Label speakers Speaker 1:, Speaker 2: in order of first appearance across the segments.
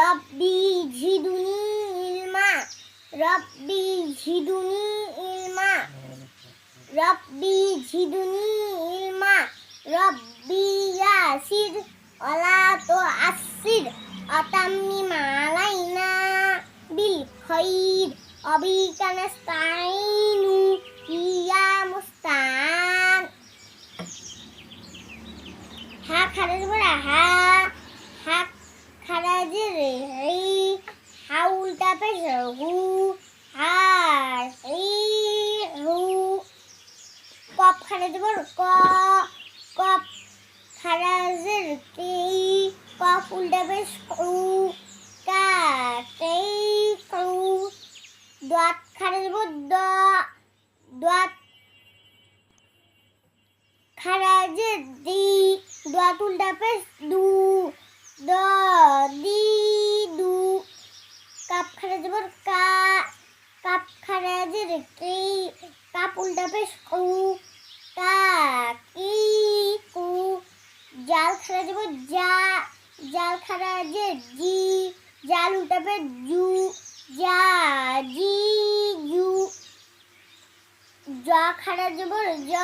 Speaker 1: রব্বি ঝিদুনি ইলমা, রব্বি ঝিদুনি ইলমা, রব্বি ঝিদুনি ইলমা, রব্বি ইয়াসির ওলা তো আসির অতাম্মি মালাইনা বিল খৈর, অবিকা নাস্তাইনু ইয়া মুস্তান। হা খারের বড়া, হা হা খারাজের হু হা রি কপ খারাজ বড় ক, কপ খারাজের কি কপ উল্টা পেশ কু কা কেই কু দোয়াত খারাজ বড় দ, দোয়াত খারাজে দি দোয়া তুলটা পেস দু দ দি দু খারাজ বর কা, কাপ খারাজের কি কাপ উল্টা পেস কু, কা, কি, কু। জাল খারাজ বর যা, জাল খারাজে জি, জাল উল্টা পেস জু, যা, জি, জু। জ খারাজ বর জ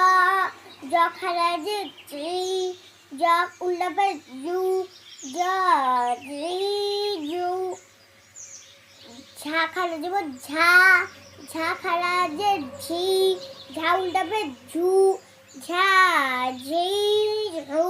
Speaker 1: জ খারাজে জি, জ উল্টা পেস জু, জ, জু। ঝা খালা বর ঝা ঝা খালা যে ঝি ঝা উল্টাবে ঝু ঝা ঝি ঝু।